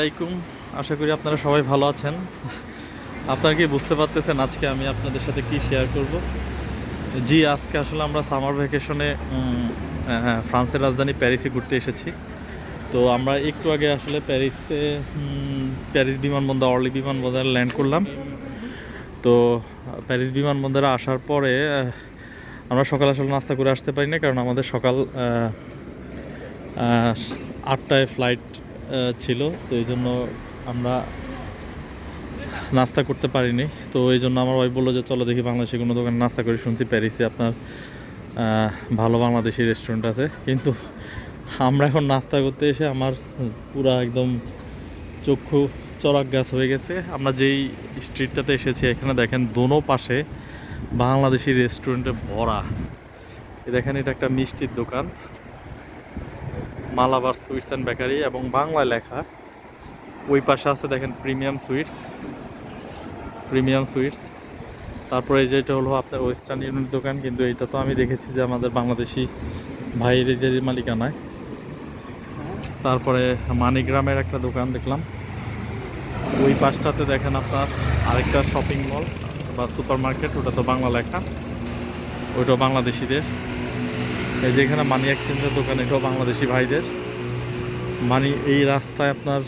আলাইকুম। আশা করি আপনারা সবাই ভালো আছেন। আপনারা কি বুঝতে পারতেছেন আজকে আমি আপনাদের সাথে কি শেয়ার করব? জি, আজকে আসলে আমরা সামার ভ্যাকেশনে ফ্রান্সের রাজধানী প্যারিসে ঘুরতে এসেছি। তো আমরা একটু আগে আসলে প্যারিসে প্যারিস বিমানবন্দর, অর্লি বিমানবন্দরে ল্যান্ড করলাম। তো, প্যারিস বিমানবন্দরে আসার পরে আমরা সকাল আসলে নাস্তা করে আসতে পারি না, কারণ আমাদের সকাল আটটায় ফ্লাইট ছিল, তো এই জন্য আমরা নাস্তা করতে পারিনি। তো এই জন্য আমার ওয়াইফ বলল যে, চলো দেখি বাংলাদেশে কোনো দোকানে নাস্তা করি। শুনছি প্যারিসে আপনার ভালো বাংলাদেশি রেস্টুরেন্ট আছে। কিন্তু আমরা এখন নাস্তা করতে এসে আমার পুরা একদম চক্ষু চড়াক গাছ হয়ে গেছে। আমরা যেই স্ট্রিটটাতে এসেছি, এখানে দেখেন দোনো পাশে বাংলাদেশি রেস্টুরেন্টে ভরা। দেখেন, এটা একটা মিষ্টির দোকান। মালাবার সুইটস অ্যান্ড বেকারি এবং বাংলায় লেখা। ওই পাশে আছে দেখেন প্রিমিয়াম সুইটস প্রিমিয়াম সুইটস। তারপরে এই যে এটা হলো আপনার ওয়েস্টার্ন ইউনিট দোকান, কিন্তু এটা তো আমি দেখেছি যে আমাদের বাংলাদেশি ভাইয়েরই মালিকানায়। তারপরে মানিগ্রামের একটা দোকান দেখলাম। ওই পাশটাতে দেখেন আপনার আরেকটা শপিং মল বা সুপার মার্কেট ওটা তো বাংলা লেখা। ওইটাও বাংলাদেশিদের। এই যে এখানে মানি এক্সচেঞ্জের দোকান, এটাও বাংলাদেশি ভাইদের। মানি এই রাস্তায় আপনার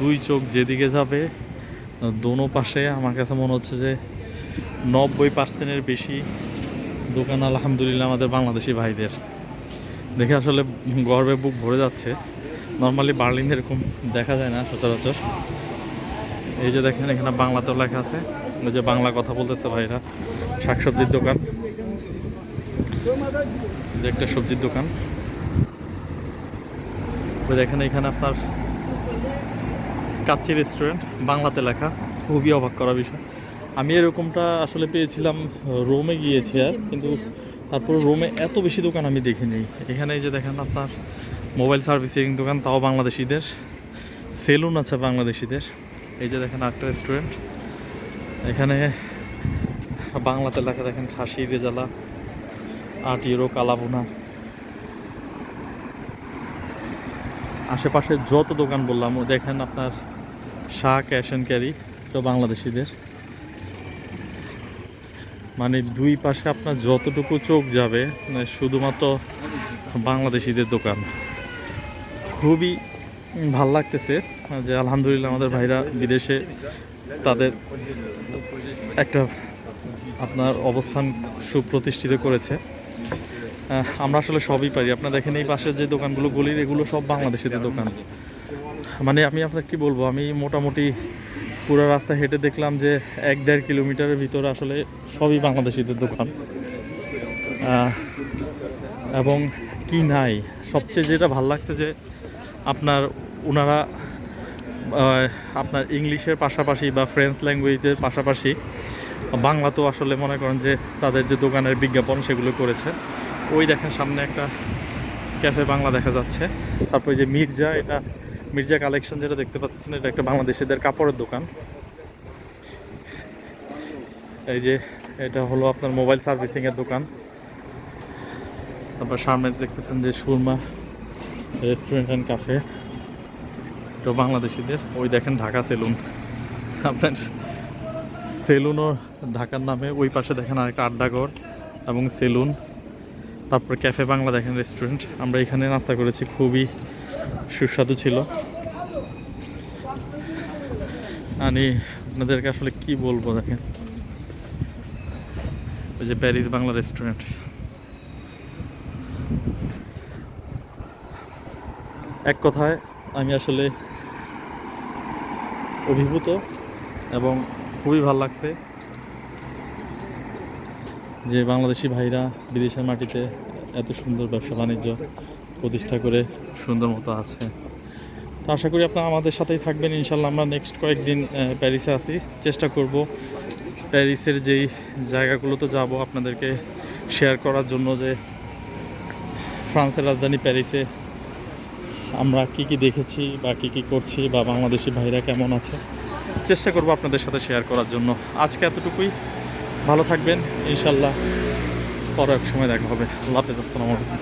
দুই চোখ যেদিকে যাবে, দোনো পাশে আমার কাছে মনে হচ্ছে যে নব্বই পার্সেন্টের বেশি দোকান আলহামদুলিল্লাহ আমাদের বাংলাদেশি ভাইদের। দেখে আসলে গর্বে বুক ভরে যাচ্ছে। নর্মালি বার্লিন এরকম দেখা যায় না সচরাচর। এই যে দেখেন, এখানে বাংলাতেও লেখা আছে। ওই যে বাংলা কথা বলতেছে ভাইরা, শাকসবজির দোকান। যে একটা সবজির দোকান। দেখেন এখানে আপনার কাচ্চি রেস্টুরেন্ট বাংলাতে লেখা। খুবই অবাক করা বিষয়। আমি এরকমটা আসলে পেয়েছিলাম রোমে গিয়েছি আর, কিন্তু তারপর রোমে এত বেশি দোকান আমি দেখিনি। এখানে যে দেখেন আপনার মোবাইল সার্ভিসিং দোকান, তাও বাংলাদেশিদের। সেলুন আছে বাংলাদেশিদের। এই যে দেখেন আরেকটা রেস্টুরেন্ট এখানে বাংলাতে লেখা দেখেন খাসি রেজালা। আট ইউরো কালাবোনা আশেপাশে যত দোকান বললাম দেখেন আপনার শাহ ক্যাশ অ্যান্ড ক্যারি তো বাংলাদেশিদের। মানে দুই পাশে আপনার যতটুকু চোখ যাবে মানে শুধুমাত্র বাংলাদেশিদের দোকান। খুবই ভালো লাগতেছে যে আলহামদুলিল্লাহ আমাদের ভাইরা বিদেশে তাদের একটা আপনার অবস্থান সুপ্রতিষ্ঠিত করেছে। আমরা আসলে সবই পারি। আপনারা দেখেন এই পাশের যে দোকানগুলো, গলির এগুলো সব বাংলাদেশিদের দোকান। মানে আমি আপনাকে কি বলব, আমি মোটামুটি পুরো রাস্তা হেঁটে দেখলাম যে এক দেড় কিলোমিটারের ভিতরে আসলে সবই বাংলাদেশিদের দোকান। এবং কি নাই, সবচেয়ে যেটা ভালো লাগছে যে আপনার ওনারা আপনার ইংলিশের পাশাপাশি বা ফ্রেঞ্চ ল্যাঙ্গুয়েজের পাশাপাশি বাংলাতেও আসলে মনে করেন যে তাদের যে দোকানের বিজ্ঞাপন সেগুলো করেছে। ওই দেখেন সামনে একটা ক্যাফে বাংলা দেখা যাচ্ছে। তারপর যে মির্জা, এটা মির্জা কালেকশন যেটা দেখতে পাচ্ছেন, এটা একটা বাংলাদেশিদের কাপড়ের দোকান। এই যে এটা হলো আপনার মোবাইল সার্ভিসিংয়ের দোকান। তারপর সামনে দেখতেছেন যে সুরমা রেস্টুরেন্ট অ্যান্ড ক্যাফে। তো বাংলাদেশিদের। ওই দেখেন ঢাকা সেলুন। আপনার সেলুনও ঢাকার নামে, ওই পাশে দেখেন আরেকটা আড্ডাঘর এবং সেলুন। তারপর ক্যাফে বাংলা দেখেন রেস্টুরেন্ট আমরা এখানে নাস্তা করেছি, খুবই সুস্বাদু ছিল। আমি আপনাদেরকে আসলে কি বলব দেখেন? ওই যে প্যারিস বাংলা রেস্টুরেন্ট এক কথায়, আমি আসলে অভিভূত এবং খুবই ভালো লাগছে। যে বাংলাদেশি ভাইরা বিদেশের মাটিতে এত সুন্দর ব্যবসা বাণিজ্য প্রতিষ্ঠা করে সুন্দর মতো আছে। তো আশা করি আপনারা আমাদের সাথেই থাকবেন। ইনশাল্লাহ আমরা নেক্সট কয়েকদিন প্যারিসে আছি। চেষ্টা করব প্যারিসের যেই জায়গাগুলোতে যাব আপনাদেরকে শেয়ার করার জন্য যে ফ্রান্সের রাজধানী প্যারিসে আমরা কি কি দেখেছি বা কি কি করছি বা বাংলাদেশি ভাইরা কেমন আছে। চেষ্টা করব আপনাদের সাথে শেয়ার করার জন্য। আজকে এতটুকুই। ভালো থাকবেন। ইনশাল্লাহ পরে এক সময় দেখা হবে। আল্লাহ হাফেজ, আসসালামু আলাইকুম।